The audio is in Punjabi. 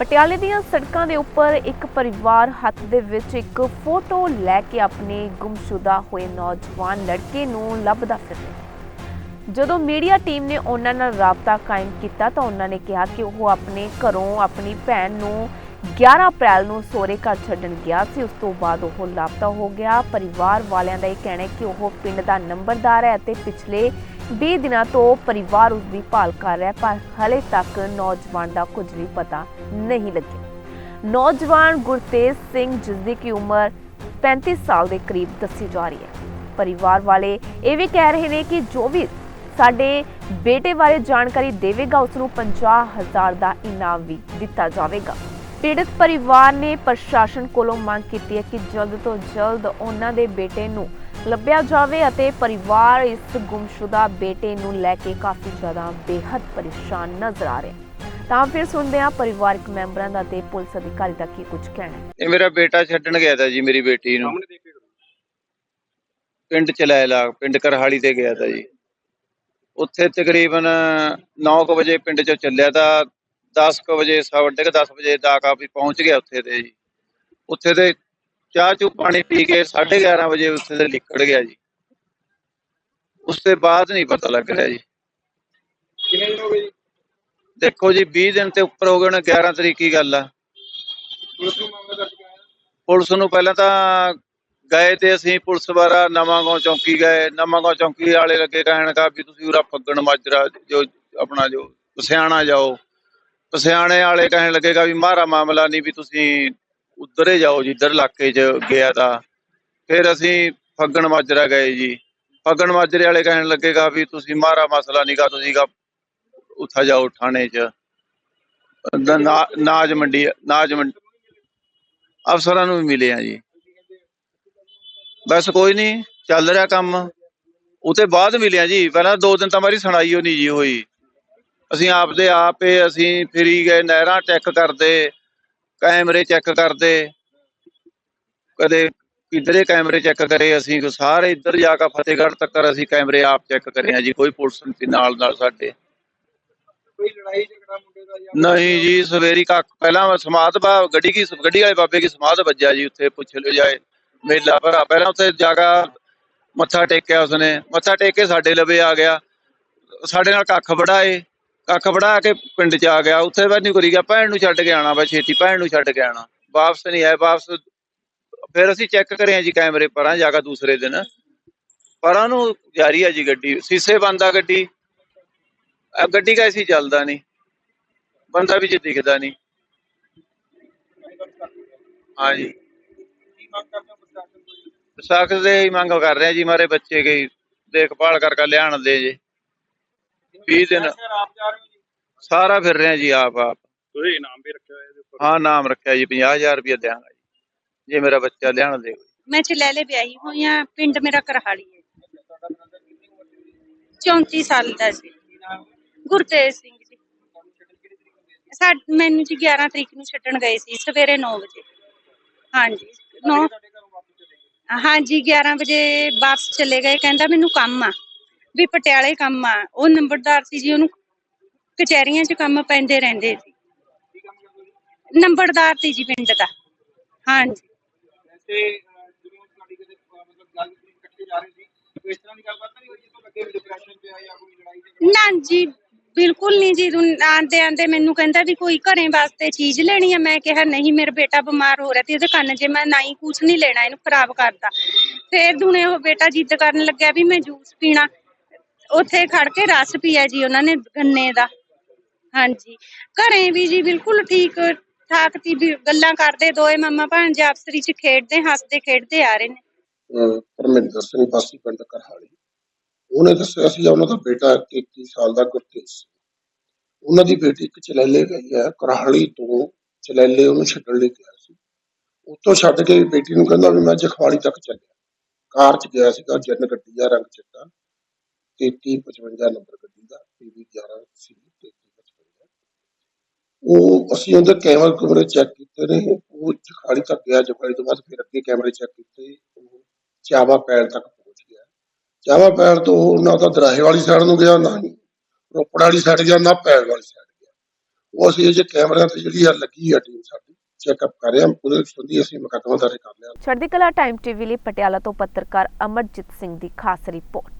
ਪਟਿਆਲੇ ਦੀਆਂ ਸੜਕਾਂ ਦੇ ਉੱਪਰ ਇੱਕ ਪਰਿਵਾਰ ਹੱਥ ਦੇ ਵਿੱਚ ਇੱਕ ਫੋਟੋ ਲੈ ਕੇ ਆਪਣੇ ਗੁੰਮਸ਼ੁਦਾ ਹੋਏ ਨੌਜਵਾਨ ਲੜਕੇ ਨੂੰ ਲੱਭਦਾ ਫਿਰ ਰਿਹਾ ਜਦੋਂ ਮੀਡੀਆ ਟੀਮ ਨੇ ਉਹਨਾਂ ਨਾਲ ਰਾਬਤਾ ਕਾਇਮ ਕੀਤਾ ਤਾਂ ਉਹਨਾਂ ਨੇ ਕਿਹਾ ਕਿ ਉਹ ਆਪਣੇ ਘਰੋਂ ਆਪਣੀ ਭੈਣ ਨੂੰ 11 ਅਪ੍ਰੈਲ ਨੂੰ ਸੋਰੇ ਘਰ ਛੱਡਣ ਗਿਆ ਸੀ, ਉਸ ਤੋਂ ਬਾਅਦ ਉਹ ਲਾਪਤਾ ਹੋ ਗਿਆ। ਪਰਿਵਾਰ ਵਾਲਿਆਂ ਦਾ ਇਹ ਕਹਿਣਾ ਹੈ ਕਿ ਉਹ ਪਿੰਡ ਦਾ ਨੰਬਰਦਾਰ ਹੈ ਅਤੇ ਪਿਛਲੇ 20 ਦਿਨਾਂ ਤੋਂ ਪਰਿਵਾਰ ਉਸ ਦੀ ਭਾਲ ਕਰ ਰਿਹਾ ਪਰ ਹਲੇ ਤੱਕ ਨੌਜਵਾਨ ਦਾ ਕੁਝ ਵੀ ਪਤਾ ਨਹੀਂ ਲੱਗਿਆ। ਨੌਜਵਾਨ ਗੁਰਤੇਜ ਸਿੰਘ, ਜਿਸ ਦੀ ਕੀ ਉਮਰ 35 ਸਾਲ ਦੇ ਕਰੀਬ ਦੱਸੀ ਜਾ ਰਹੀ ਹੈ। ਪਰਿਵਾਰ ਵਾਲੇ ਇਹ ਵੀ ਕਹਿ ਰਹੇ ਨੇ ਕਿ ਜੋ ਵੀ ਸਾਡੇ ਬੇਟੇ ਬਾਰੇ ਜਾਣਕਾਰੀ ਦੇਵੇਗਾ, ਉਸ ਨੂੰ 50000 ਦਾ ਇਨਾਮ ਵੀ ਦਿੱਤਾ ਜਾਵੇਗਾ। ਪੀੜਤ ਪਰਿਵਾਰ ਨੇ ਪ੍ਰਸ਼ਾਸਨ ਕੋਲੋਂ ਮੰਗ ਕੀਤੀ ਹੈ ਕਿ ਜਲਦ ਤੋਂ ਜਲਦ ਉਹਨਾਂ ਦੇ ਬੇਟੇ ਨੂੰ ਲੱਭਿਆ ਜਾਵੇ ਅਤੇ ਪਰਿਵਾਰ ਇਸ ਗੁੰਮਸ਼ੁਦਾ ਬੇਟੇ ਨੂੰ ਲੈ ਕੇ ਕਾਫੀ ਜ਼ਿਆਦਾ ਬੇहद ਪਰੇਸ਼ਾਨ ਨਜ਼ਰ ਆ ਰਿਹਾ ਤਾਂ ਫਿਰ ਸੁਣਦੇ ਹਾਂ ਪਰਿਵਾਰਕ ਮੈਂਬਰਾਂ ਦਾ ਤੇ ਪੁਲਿਸ ਅਧਿਕਾਰੀ ਦਾ ਕੀ ਕੁਝ ਕਹਿਣਾ ਹੈ। ਇਹ ਮੇਰਾ ਬੇਟਾ ਛੱਡਣ ਗਿਆ ਤਾ ਜੀ ਮੇਰੀ ਬੇਟੀ ਨੂੰ। ਪਿੰਡ ਚਲੈਲਾ ਪਿੰਡ ਕਰਹਾਲੀ ਤੇ ਗਿਆ ਤਾ ਜੀ। ਉੱਥੇ ਤਕਰੀਬਨ 9:00 ਵਜੇ ਪਿੰਡ ਚੋਂ ਚੱਲਿਆ ਤਾਂ 10:00 ਵਜੇ ਸਾਢੇ ਕੁ 10 ਵਜੇ ਆ ਵੀ ਪਹੁੰਚ ਗਿਆ ਉੱਥੇ ਤੇ ਜੀ। ਉੱਥੇ ਤੇ ਚਾਹ ਚੂ ਪਾਣੀ ਪੀ ਕੇ 11:30 ਵਜੇ ਉੱਥੇ ਤੇ ਨਿਕਲ ਗਿਆ ਜੀ। ਉਸ ਤੋਂ ਬਾਅਦ ਨਹੀਂ ਪਤਾ ਲੱਗ ਰਿਹਾ ਜੀ। ਕਿੰਨੇ ਦਿਨ ਹੋ ਗਏ ਜੀ? ਦੇਖੋ ਜੀ 20 ਦਿਨ ਤੇ ਉੱਪਰ ਹੋ ਗਏ ਨੇ 11 ਤਰੀਕ ਦੀ ਗੱਲ ਆ। ਪੁਲਿਸ ਨੂੰ ਪਹਿਲਾਂ ਤਾਂ ਗਏ ਤੇ ਅਸੀਂ ਪੁਲਿਸ ਵਾਲਾ ਨਵਾਂਗਾਉਂ ਚੌਂਕੀ ਗਏ। ਨਵਾਂਗਾਉਂ ਚੌਂਕੀ ਵਾਲੇ ਲੱਗੇ ਕਹਿਣ ਕਾ ਵੀ ਤੁਸੀਂ ਉਰਾ ਫੱਗਣ ਮਾਜਰਾ ਜੋ ਆਪਣਾ ਜੋ ਪਸਿਆਣਾ ਜਾਓ। ਪਸਿਆਣੇ ਵਾਲੇ ਕਹਿਣ ਲੱਗੇਗਾ ਵੀ ਮਾਰਾ ਮਾਮਲਾ ਨਹੀਂ ਵੀ ਤੁਸੀਂ ਉਧਰੇ ਜਾਓ ਜਿੱਧਰ ਇਲਾਕੇ 'ਚ ਗਿਆ ਤਾਂ। ਫਿਰ ਅਸੀਂ ਫੱਗਣ ਮਾਜਰਾ ਗਏ ਜੀ। ਫੱਗਣ ਮਾਜਰੇ ਵਾਲੇ ਕਹਿਣ ਲੱਗੇਗਾ ਵੀ ਤੁਸੀਂ ਮਾਰਾ ਮਸਲਾ ਨਹੀਂਗਾ ਤੁਸੀਂਗਾ ਉੱਥਾ ਜਾਓ ਥਾਣੇ 'ਚ। ਨਾਜ ਮੰਡੀ ਨਾਜ ਮੰਡੀ, ਅਫਸਰਾਂ ਨੂੰ ਵੀ ਮਿਲੇ ਆ ਜੀ। ਬਸ ਕੋਈ ਨਹੀਂ, ਚੱਲ ਰਿਹਾ ਕੰਮ। ਉਤੇ ਬਾਅਦ ਮਿਲਿਆ ਜੀ, ਪਹਿਲਾਂ ਦੋ ਦਿਨ ਤਾਂ ਮਾਰੀ ਸੁਣਾਈ ਓ ਨਹੀਂ ਜੀ ਹੋਈ। ਅਸੀਂ ਆਪਦੇ ਆਪੇ ਅਸੀਂ ਫਿਰੀ ਗਏ ਨਹਿਰਾਂ ਚੈੱਕ ਕਰਦੇ ਕੈਮਰੇ ਚੈੱਕ ਕਰਦੇ। ਕਦੇ ਕਿਧਰੇ ਕੈਮਰੇ ਚੈੱਕ ਕਰੇ ਅਸੀਂ ਸਾਰੇ ਇੱਧਰ ਜਾ ਕੇ ਫਤਿਹਗੜ੍ਹ ਤੱਕ ਅਸੀਂ ਕੈਮਰੇ ਆਪ ਚੈੱਕ ਕਰੇ ਆ ਜੀ ਕੋਈ ਪੁਲਿਸ ਨਹੀਂ ਨਾਲ ਨਾਲ ਸਾਡੇ। ਕੋਈ ਲੜਾਈ ਝਗੜਾ ਮੁੰਡੇ ਦਾ ਜਾਂ ਨਹੀਂ ਜੀ ਸਵੇਰੀ ਕੱਕ ਪਹਿਲਾਂ ਸਮਾਧ ਬਾ ਗੱਡੀ ਕੀ ਗੱਡੀ ਵਾਲੇ ਬਾਬੇ ਕੀ ਸਮਾਧ ਵੱਜਿਆ ਜੀ ਉੱਥੇ ਪੁੱਛ ਲਿਓ ਜਾਏ। ਮੇਲਾ ਭਰਾ ਪਹਿਲਾਂ ਉੱਥੇ ਜਾਗਾ ਮੱਥਾ ਟੇਕਿਆ ਉਸਨੇ ਮੱਥਾ ਟੇਕ ਕੇ ਸਾਡੇ ਲਵੇ ਆ ਗਿਆ। ਸਾਡੇ ਨਾਲ ਕੱਖ ਵੜਾਏ। ਕੱਖ ਵੜਾ ਕੇ ਪਿੰਡ ਚ ਆ ਗਿਆ, ਉੱਥੇ ਬਾਅਦ ਨਹੀਂ ਕਰੀ ਗਿਆ ਭੈਣ ਨੂੰ ਛੱਡ ਕੇ ਆਣਾ ਬਸ ਛੇਤੀ, ਭੈਣ ਨੂੰ ਛੱਡ ਕੇ ਆਣਾ ਵਾਪਸ ਨਹੀਂ ਆਏ ਵਾਪਸ ਫਿਰ ਅਸੀਂ ਚੈੱਕ ਕਰਿਆ ਜੀ ਕੈਮਰੇ ਪਰਾਂ ਜਾ ਕੇ ਦੂਸਰੇ ਦਿਨ। ਪਰਾਂ ਨੂੰ ਜਾਰੀ ਆ ਜੀ ਗੱਡੀ, ਸੀਸੇ ਬੰਦ ਆ ਗੱਡੀ। ਗੱਡੀ ਕੈਸੀ ਚੱਲਦਾ ਨਹੀਂ, ਬੰਦਾ ਵੀ ਦਿਖਦਾ ਨਹੀਂ। ਹਾਂਜੀ। ਕੀ ਮੰਗ ਦੇ ਹੀ ਮੰਗ ਕਰ ਰਿਹਾ ਜੀ ਮਾਰੇ ਬੱਚੇ ਦੀ ਦੇਖਭਾਲ ਕਰਕੇ ਲਿਆਣ ਦੇ ਜੀ। ਵੀਹ ਦਿਨ। ਸ਼ਹਿਰ ਆਪ ਜਾ ਰਹੇ ਹੋ ਜੀ? ਸਾਰਾ ਫਿਰ ਰਹੇ ਜੀ ਆਪ ਆਪ। ਤੁਸੀਂ ਇਨਾਮ ਵੀ ਰੱਖਿਆ ਹੋਇਆ ਇਹਦੇ ਉੱਪਰ? ਹਾਂ ਨਾਮ ਰੱਖਿਆ ਜੀ 50000 ਰੁਪਏ ਦਿਆਂਗਾ ਜੀ। ਜੇ ਮੇਰਾ ਬੱਚਾ ਲਿਆਣ ਦੇ ਮੈਂ ਚਲੈਲੇ ਵਿਆਹੀ ਹੋਈ ਆ ਪਿੰਡ ਮੇਰਾ ਕਰਹਾਲੀ ਹੈ। ਤੁਹਾਡਾ ਬ੍ਰਦਰ ਕਿੰਨੀ ਉਮਰ ਦੀ ਹੋਈ? 34 ਸਾਲ ਦਾ ਸੀ। ਗੁਰਤੇਜ ਸਿੰਘ ਜੀ। ਤੁਹਾਨੂੰ ਛੱਡਣ ਕਿਹੜੀ ਤਰੀਕ ਨੂੰ ਗਏ ਸੀ ਸਾ ਮੈਨੂੰ ਜੀ 11 ਤਰੀਕ ਨੂੰ ਛੱਡਣ ਗਏ ਸੀ ਸਵੇਰੇ 9 ਵਜੇ। ਹਾਂਜੀ 9 ਤੁਹਾਡੇ ਘਰੋਂ ਵਾਪਸ ਚਲੇ ਗਏ। ਹਾਂਜੀ 11 ਵਜੇ ਵਾਪਸ ਚਲੇ ਗਏ ਕਹਿੰਦਾ ਮੈਨੂੰ ਕੰਮ ਆ। ਵੀ ਪਟਿਆਲੇ ਕੰਮ ਆ। ਉਹ ਨੰਬਰਦਾਰ ਸੀ ਜੀ ਉਹਨੂੰ ਕਚਹਿਰੀਆਂ 'ਚ ਕੰਮ ਪੈਂਦੇ ਰਹਿੰਦੇ ਸੀ। ਨੰਬਰਦਾਰ ਸੀ ਜੀ ਪਿੰਡ ਦਾ। ਹਾਂਜੀ। ਵੈਸੇ ਅਹ, ਜਦੋਂ ਤੁਹਾਡੀ ਕਿਤੇ ਅਹ, ਮਤਲਬ ਗੱਲ ਤੁਸੀਂ ਇਕੱਠੇ ਜਾ ਰਹੇ ਸੀ ਕੋਈ ਇਸ ਤਰ੍ਹਾਂ ਦੀ ਗੱਲਬਾਤ ਤਾਂ ਨਹੀਂ ਹੋਈ ਜਿਸ ਤੋਂ ਲੱਗੇ ਵੀ ਡਿਪਰੈਸ਼ਨ ਤੇ ਆ ਜਾਂ ਕੋਈ ਲੜਾਈ ਝਗੜਾ? ਨਾ ਜੀ ਬਿਲਕੁਲ ਨਹੀਂ ਜੀ। ਆਂਦੇ ਆਂਦੇ ਮੈਨੂੰ ਕਹਿੰਦਾ ਵੀ ਕੋਈ ਘਰੇ ਵਾਸਤੇ ਚੀਜ਼ ਲੈਣੀ ਆ। ਮੈਂ ਕਿਹਾ ਨਹੀਂ ਮੇਰਾ ਬੇਟਾ ਬਿਮਾਰ ਹੋ ਰਿਹਾ ਤੇ ਇਹਦੇ ਕੰਨ ਜੇ ਮੈਂ ਨਹੀਂ ਕੁਝ ਨਹੀਂ ਲੈਣਾ ਇਹਨੂੰ ਖਰਾਬ ਕਰਦਾ ਫੇਰ ਦੁਨੇ ਉਹ ਬੇਟਾ ਜਿੱਦ ਕਰਨ ਲੱਗਿਆ ਵੀ ਮੈਂ ਜੂਸ ਪੀਣਾ। ਉੱਥੇ ਖੜ ਕੇ ਰਸ ਪੀਆ ਜੀ ਉਹਨਾਂ ਨੇ ਗੰਨੇ ਦਾ। ਹਾਂਜੀ। ਘਰੇ ਵੀ ਜੀ ਬਿਲਕੁਲ ਠੀਕ ਠਾਕ ਤੀ ਵੀ ਗੱਲਾਂ ਕਰਦੇ ਦੋਏ ਮੰਮਾ ਭਾਂਜੇ ਆਪਸਰੀ ਚ ਖੇਡਦੇ, ਹੱਸਦੇ, ਖੇਡਦੇ ਆ ਰਹੇ ਨੇ। ਪਰਮਿੰਦਰ ਸਿੰਘ ਵਾਸੀ ਪਿੰਡ ਕਰਹਾਲੀ ਉਹਨੇ ਦੱਸਿਆ ਸੀ ਉਹਨਾਂ ਦਾ ਬੇਟਾ 33 ਸਾਲ ਦਾ ਗੁਰਤੇਜ ਉਹਨਾਂ ਦੀ ਬੇਟੀ ਇੱਕ ਚਲੈਲੇ ਗਈ ਹੈ ਕਰਹਾਲੀ ਤੋਂ ਚਲੈਲੇ ਉਹਨੂੰ ਛੱਡਣ ਲਈ ਗਿਆ ਸੀ। ਉੱਥੋਂ ਛੱਡ ਕੇ ਬੇਟੀ ਨੂੰ ਕਹਿੰਦਾ ਵੀ ਮੈਂ ਜਖਵਾੜੀ ਤੱਕ ਚੱਲਿਆ। ਕਾਰ 'ਚ ਗਿਆ ਸੀਗਾ, ਜਨ ਗੱਡੀ ਦਾ ਰੰਗ ਚਿੱਟਾ। 3355 ਨੰਬਰ ਗੱਡੀ ਦਾ ਪੀਵੀ 11 ਸੀ 3355 ਉਹ ਅਸੀਂ ਉਹਦੇ ਕੈਮਰੇ ਕੁਮਰੇ ਚੈੱਕ ਕੀਤੇ ਨੇ, ਉਹ ਜਖਵਾੜੀ ਤੱਕ ਗਿਆ ਜਖਵਾੜੀ ਤੋਂ ਬਾਅਦ ਫਿਰ ਅੱਗੇ ਕੈਮਰੇ ਚੈੱਕ ਕੀਤੇ, ਉਹ ਚਾਵਾ ਪੈਲ ਤੱਕ ਪਹੁੰਚ ਗਿਆ। ਚਾਵਾ ਪੈਲ ਤੋਂ ਉਹ ਨਾ ਤਾਂ ਦਰਾਹੇ ਵਾਲੀ ਸਾਈਡ ਨੂੰ ਗਿਆ, ਨਾ ਹੀ ਰੋਪੜ ਵਾਲੀ ਸਾਈਡ ਗਿਆ, ਨਾ ਪੈਲ ਵਾਲੀ ਸਾਈਡ ਗਿਆ। ਉਹ ਅਸੀਂ ਇਹ ਜੇ ਕੈਮਰਿਆਂ ਤੇ ਜਿਹੜੀ ਆ ਲੱਗੀ ਆ ਟੀਮ ਸਾਡੀ ਚੈੱਕਅਪ ਕਰ ਰਹੇ ਹਾਂ, ਉਹਦੇ ਸੰਬੰਧੀ ਅਸੀਂ ਮੁਕੱਦਮਾ ਦਰਜ ਕਰ ਲਿਆ। ਚੜ੍ਹਦੀ ਕਲਾ ਟਾਈਮ ਟੀਵੀ ਲਈ ਪਟਿਆਲਾ ਤੋਂ ਪੱਤਰਕਾਰ ਅਮਰਜੀਤ ਸਿੰਘ ਦੀ ਖਾਸ ਰਿਪੋਰਟ।